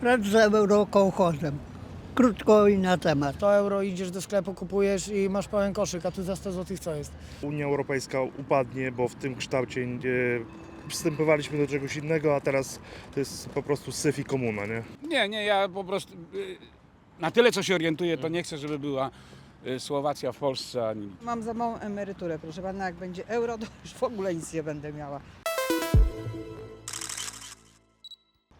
Precz z eurokołchozem. Krótko i na temat. 100 euro idziesz do sklepu, kupujesz i masz pełen koszyk, a tu za 100 zł co jest? Unia Europejska upadnie, bo w tym kształcie nie, przystępowaliśmy do czegoś innego, a teraz to jest po prostu syf i komuna, nie? Nie, nie, ja po prostu y, na tyle co się orientuję, to nie chcę, żeby była y, Słowacja w Polsce ani Mam za małą emeryturę, proszę pana, jak będzie euro, to już w ogóle nic nie będę miała.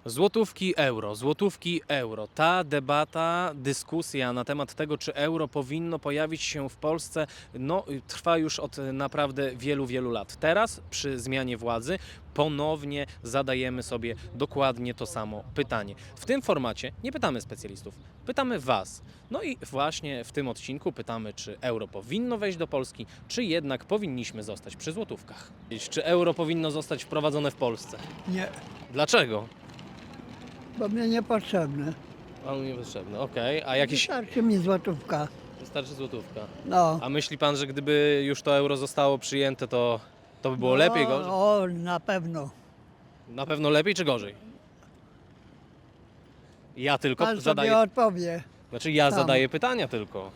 Złotówki euro, złotówki euro. Ta debata, dyskusja na temat tego, czy euro powinno pojawić się w Polsce, no, trwa już od naprawdę wielu, wielu lat. Teraz, przy zmianie władzy, ponownie zadajemy sobie dokładnie to samo pytanie. W tym formacie nie pytamy specjalistów, pytamy Was. No i właśnie w tym odcinku pytamy, czy euro powinno wejść do Polski, czy jednak powinniśmy zostać przy złotówkach. Czy euro powinno zostać wprowadzone w Polsce? Nie, Dlaczego? Bo mnie niepotrzebne. Panu niepotrzebny, okej. A jakiś... Wystarczy mi złotówka. Wystarczy złotówka. No. A myśli pan, że gdyby już to euro zostało przyjęte, to, to by było lepiej, gorzej? No, O, na pewno. Na pewno lepiej czy gorzej? Ja tylko Pan sobie zadaję... odpowie. Znaczy ja sam. zadaję pytania tylko.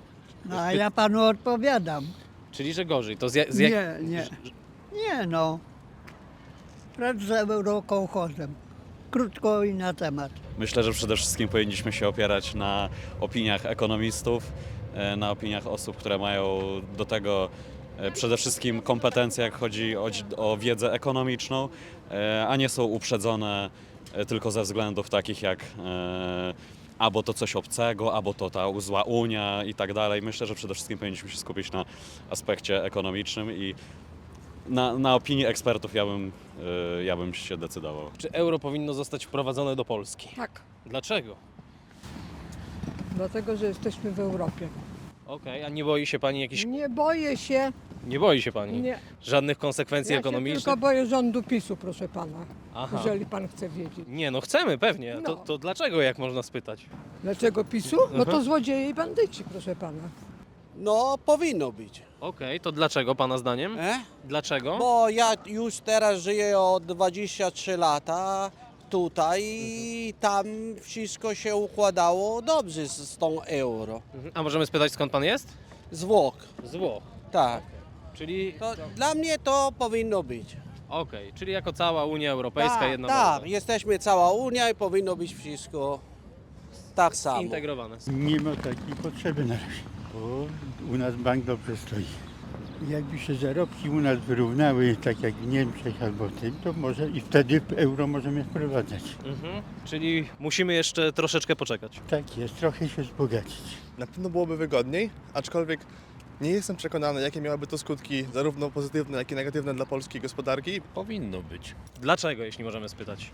No, a ja panu odpowiadam. Czyli, że gorzej. To z, ja- z jak... Nie, nie. Nie no. Precz z eurokołchozem. Krótko i na temat. Myślę, że przede wszystkim powinniśmy się opierać na opiniach ekonomistów, e, na opiniach osób, które mają do tego e, przede wszystkim kompetencje, jak chodzi o, o wiedzę ekonomiczną, e, a nie są uprzedzone tylko ze względów takich jak albo to coś obcego, albo to ta zła Unia i tak dalej. Myślę, że przede wszystkim powinniśmy się skupić na aspekcie ekonomicznym i na, na opinii ekspertów ja bym, e, ja bym się decydował. Czy euro powinno zostać wprowadzone do Polski? Tak, Dlaczego? dlatego, że jesteśmy w Europie. Okej, a nie boi się pani jakichś... Nie boję się, Nie boi się pani nie. żadnych konsekwencji Ja się ekonomicznych? tylko boję rządu PiSu, proszę pana, Aha. jeżeli pan chce wiedzieć. Nie, no chcemy, pewnie. To, No. to dlaczego, jak można spytać? Dlaczego PiSu? No to złodzieje i bandyci, proszę pana. No, powinno być. Okej, to dlaczego pana zdaniem? E? Dlaczego? Bo ja już teraz żyję od 23 lata tutaj i tam wszystko się układało dobrze z, z tą euro. Mhm. A możemy spytać, skąd pan jest? Z Włoch, Z Włoch. tak. Czyli To dla mnie to powinno być. Okej, czyli jako cała Unia Europejska tak, jedna tak, waluta. jesteśmy cała Unia i powinno być wszystko tak samo. Zintegrowane. Nie ma takiej potrzeby na razie, bo u nas bank dobrze stoi. Jakby się zarobki u nas wyrównały, tak jak w Niemczech albo tym, to może i wtedy euro możemy wprowadzać. Mhm. Czyli musimy jeszcze troszeczkę poczekać. Tak jest, trochę się wzbogacić. Na pewno byłoby wygodniej, aczkolwiek nie jestem przekonany, jakie miałyby to skutki, zarówno pozytywne, jak i negatywne dla polskiej gospodarki. Powinno być. Dlaczego, jeśli możemy spytać?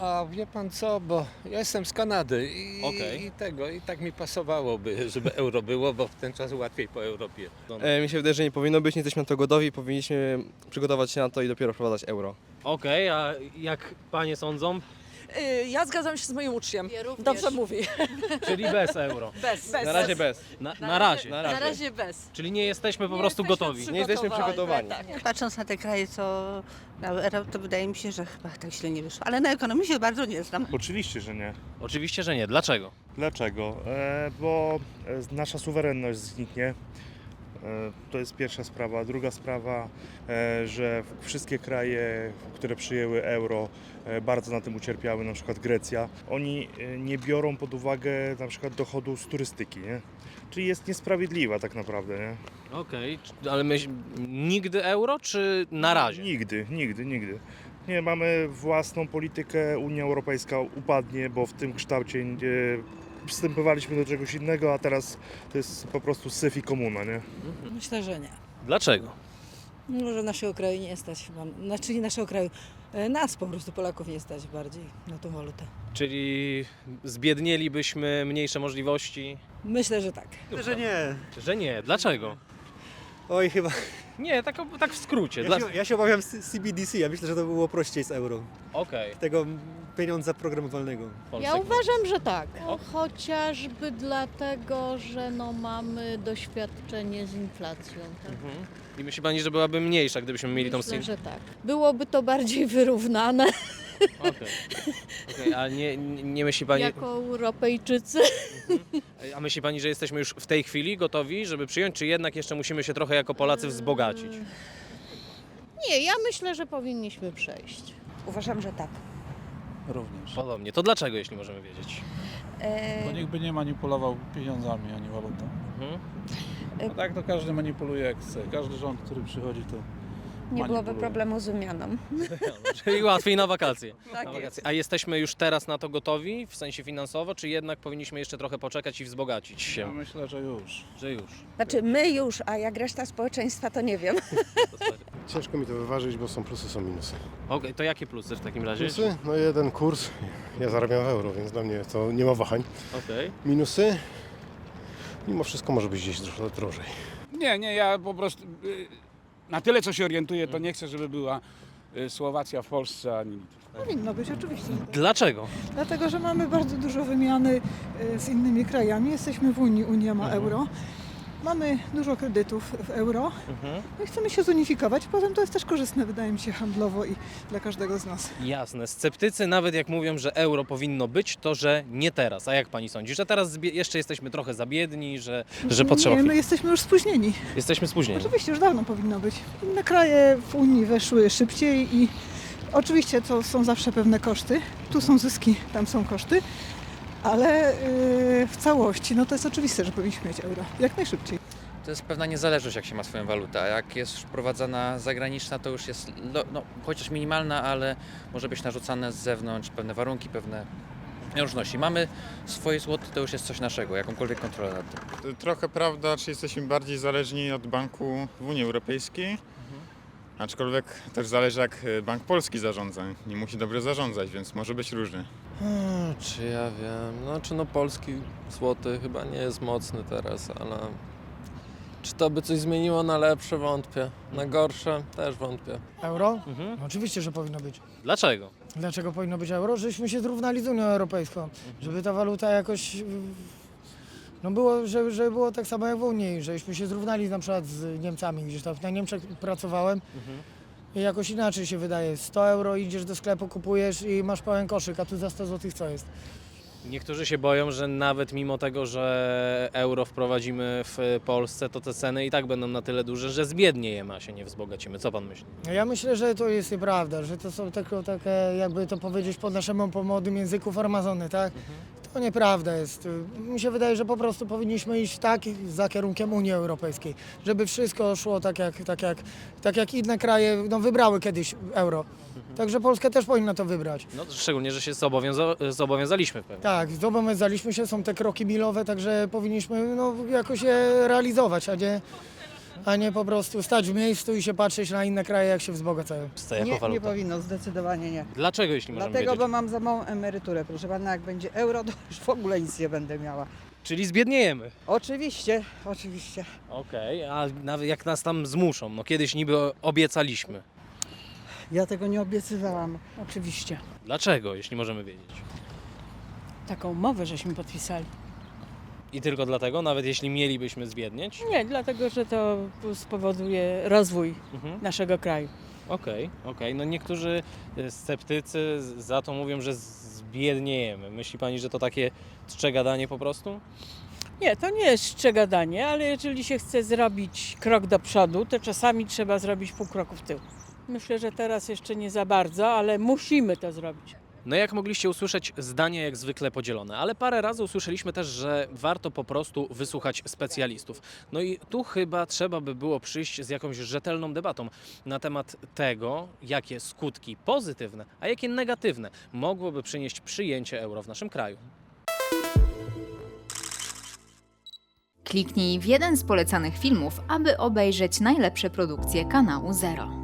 A wie pan co, bo ja jestem z Kanady i, Okej. i tego, i tak mi pasowałoby, żeby euro było, bo w ten czas łatwiej po Europie. E, mi się wydaje, że nie powinno być, nie jesteśmy na to gotowi, powinniśmy przygotować się na to i dopiero wprowadzać euro. Okej, a jak panie sądzą? Y, Ja zgadzam się z moim uczniem. Dobrze mówi. Czyli bez euro. Bez. bez. Na razie bez. Na, na razie. Na Na razie. razie bez. Czyli nie jesteśmy po Nie prostu jesteśmy gotowi. Nie jesteśmy przygotowani. Tak. Patrząc na te kraje, co miały euro, to wydaje mi się, że chyba tak źle nie wyszło. Ale na ekonomii się bardzo nie znam. Oczywiście, że nie. Oczywiście, że nie. Dlaczego? Dlaczego? E, bo e, nasza suwerenność zniknie. E, to jest pierwsza sprawa. Druga sprawa, e, że wszystkie kraje, które przyjęły euro, e, bardzo na tym ucierpiały, na przykład Grecja. Oni nie biorą pod uwagę na przykład dochodu z turystyki, nie? Czyli jest niesprawiedliwa tak naprawdę, nie? Okej, c- ale my nigdy euro, czy na razie? Nigdy, nigdy, nigdy. Nie, mamy własną politykę, Unia Europejska upadnie, bo w tym kształcie przystępowaliśmy do czegoś innego, a teraz to jest po prostu syf i komuna, nie? Myślę, że nie. Dlaczego? Może naszego kraju nie stać chyba. Znaczy nie naszego kraju. e, Nas po prostu Polaków nie stać bardziej na tą walutę. Czyli zbiednielibyśmy, mniejsze możliwości? Myślę, że tak. Że nie. Że nie. Dlaczego? Oj, chyba. Nie, tak, tak w skrócie. Dla... ja się obawiam CBDC, ja myślę, że to było prościej z euro. Okej. Tego pieniądza programowalnego. Polsek. uważam, że tak. O. Chociażby dlatego, że no mamy doświadczenie z inflacją. Tak? Mhm. I myśli Pani, że byłaby mniejsza, gdybyśmy mieli tą Myślę, że tak. Byłoby to bardziej wyrównane. Okej, Okej, a nie, nie myśli pani... Jako Europejczycy. A myśli pani, że jesteśmy już w tej chwili gotowi, żeby przyjąć, czy jednak jeszcze musimy się trochę jako Polacy wzbogacić? Nie, ja myślę, że powinniśmy przejść. Uważam, że tak. Również. Podobnie. To dlaczego, jeśli możemy wiedzieć? Bo nikt by nie manipulował pieniądzami ani walutą. Mhm. No tak to każdy manipuluje jak chce. Każdy rząd, który przychodzi to Nie byłoby problemu z wymianą. Czyli łatwiej na wakacje. Tak na jest. wakacje. A jesteśmy już teraz na to gotowi, w sensie finansowo, czy jednak powinniśmy jeszcze trochę poczekać i wzbogacić Ja się? myślę, że już. Że już. Znaczy my już, a jak reszta społeczeństwa to nie wiem. Ciężko mi to wyważyć, bo są plusy, są minusy. Okej, to jakie plusy w takim razie? Plusy? No jeden kurs, ja zarabiam w euro, więc dla mnie to nie ma wahań. Okej. Minusy? Mimo wszystko może być gdzieś trochę drożej. Nie, nie, ja po prostu y, na tyle co się orientuję, to nie chcę, żeby była y, Słowacja w Polsce ani. Powinno być oczywiście. Dlaczego? Dlatego, że mamy bardzo dużo wymiany e, z innymi krajami. Jesteśmy w Unii, Unia ma euro. Mamy dużo kredytów w euro. Mhm. No i chcemy się zunifikować. Potem to jest też korzystne, wydaje mi się, handlowo i dla każdego z nas. Jasne. Sceptycy nawet jak mówią, że euro powinno być, to że nie teraz. A jak pani sądzi? Że teraz jeszcze jesteśmy trochę za biedni, że, że potrzeba Nie, my jesteśmy już spóźnieni. Jesteśmy spóźnieni. Oczywiście, już dawno powinno być. Inne kraje w Unii weszły szybciej i oczywiście to są zawsze pewne koszty. Tu są zyski, tam są koszty. Ale yy, w całości, no to jest oczywiste, że powinniśmy mieć euro. Jak najszybciej. To jest pewna niezależność, jak się ma swoją walutę. A jak jest wprowadzana zagraniczna, to już jest no, no, chociaż minimalna, ale może być narzucane z zewnątrz pewne warunki, pewne różności. Mamy swoje złoto, to już jest coś naszego, jakąkolwiek kontrolę nad tym. Trochę prawda, czy jesteśmy bardziej zależni od banku w Unii Europejskiej, aczkolwiek też zależy jak e, Bank Polski zarządza. Nie musi dobrze zarządzać, więc może być różnie. Hmm, czy ja wiem? Znaczy no polski złoty chyba nie jest mocny teraz, ale czy to by coś zmieniło na lepsze? Wątpię. Na gorsze? Też wątpię. Euro? Mhm. No, oczywiście, że powinno być. Dlaczego? Dlaczego powinno być euro? Żebyśmy się zrównali z Unią Europejską. Żeby ta waluta jakoś... No było, żeby, żeby było tak samo jak w Unii, żebyśmy się zrównali na przykład z Niemcami. Gdzieś tam na Niemczech pracowałem i jakoś inaczej się wydaje. 100 euro idziesz do sklepu, kupujesz i masz pełen koszyk, a tu za 100 zł co jest? Niektórzy się boją, że nawet mimo tego, że euro wprowadzimy w Polsce, to te ceny i tak będą na tyle duże, że zbiedniejemy, a się nie wzbogacimy. Co pan myśli? No Ja myślę, że to jest nieprawda, że to są tylko takie, jakby to powiedzieć po naszemu po młodym języku, farmazony, tak? To nieprawda jest. Mi się wydaje, że po prostu powinniśmy iść tak za kierunkiem Unii Europejskiej, żeby wszystko szło tak jak, tak jak, tak jak inne kraje no, wybrały kiedyś euro. Także Polska też powinna to wybrać. No, szczególnie, że się zobowiąza- zobowiązaliśmy pewnie. Tak, zobowiązaliśmy się, są te kroki milowe, także powinniśmy no, jakoś je realizować, a nie, a nie po prostu stać w miejscu i się patrzeć na inne kraje, jak się wzbogacają. Nie, nie powinno, zdecydowanie nie. Dlaczego, jeśli możemy Dlatego, wiedzieć? bo mam za małą emeryturę, proszę pana, jak będzie euro, to już w ogóle nic nie będę miała. Czyli zbiedniejemy. Oczywiście, oczywiście. Okej, a nawet jak nas tam zmuszą, no kiedyś niby obiecaliśmy. Ja tego nie obiecywałam, oczywiście. Dlaczego, jeśli możemy wiedzieć? Taką umowę żeśmy podpisali. I tylko dlatego, nawet jeśli mielibyśmy zbiednieć? Nie, dlatego, że to spowoduje rozwój Mhm. naszego kraju. Okej, okej. No niektórzy e, sceptycy z- za to mówią, że zbiedniejemy. Myśli pani, że to takie czcze gadanie po prostu? Nie, to nie jest szczegadanie, ale jeżeli się chce zrobić krok do przodu, to czasami trzeba zrobić pół kroku w tył. Myślę, że teraz jeszcze nie za bardzo, ale musimy to zrobić. No jak mogliście usłyszeć, zdania jak zwykle podzielone, ale parę razy usłyszeliśmy też, że warto po prostu wysłuchać specjalistów. No i tu chyba trzeba by było przyjść z jakąś rzetelną debatą na temat tego, jakie skutki pozytywne, a jakie negatywne mogłoby przynieść przyjęcie euro w naszym kraju. Kliknij w jeden z polecanych filmów, aby obejrzeć najlepsze produkcje kanału Zero.